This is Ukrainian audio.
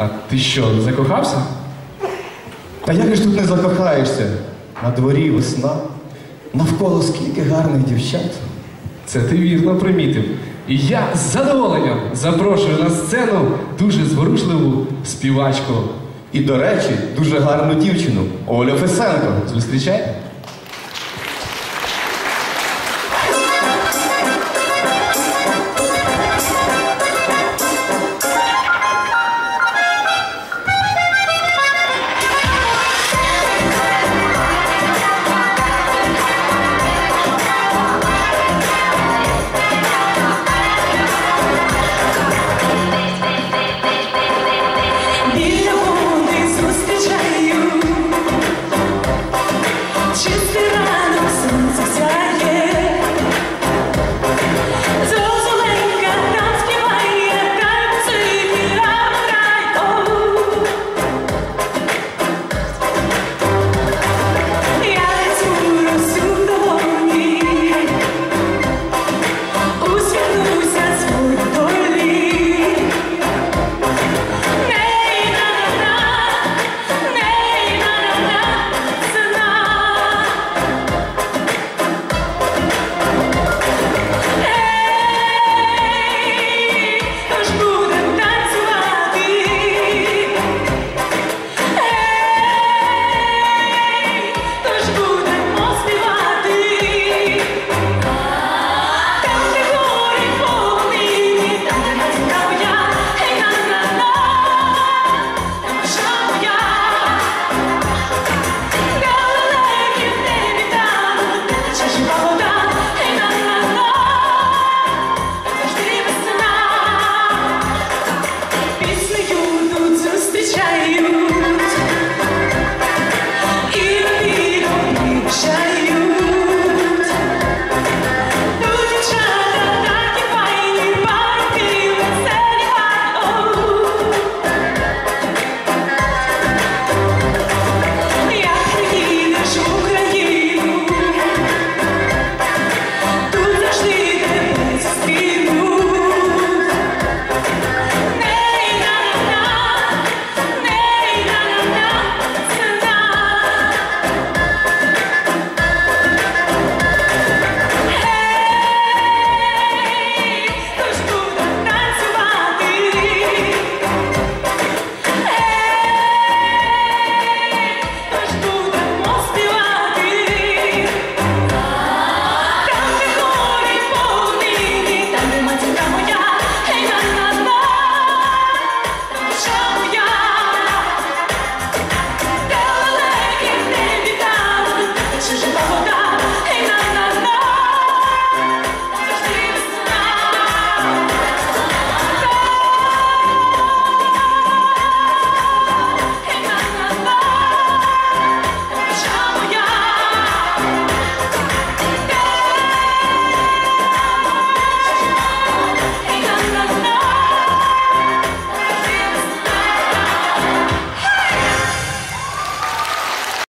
А ти що, закохався? Та як ж тут не закохаєшся? На дворі весна, навколо скільки гарних дівчат. Це ти вірно примітив. І я з задоволенням запрошую на сцену дуже зворушливу співачку. І, до речі, дуже гарну дівчину Олю Фесенко. Зустрічай.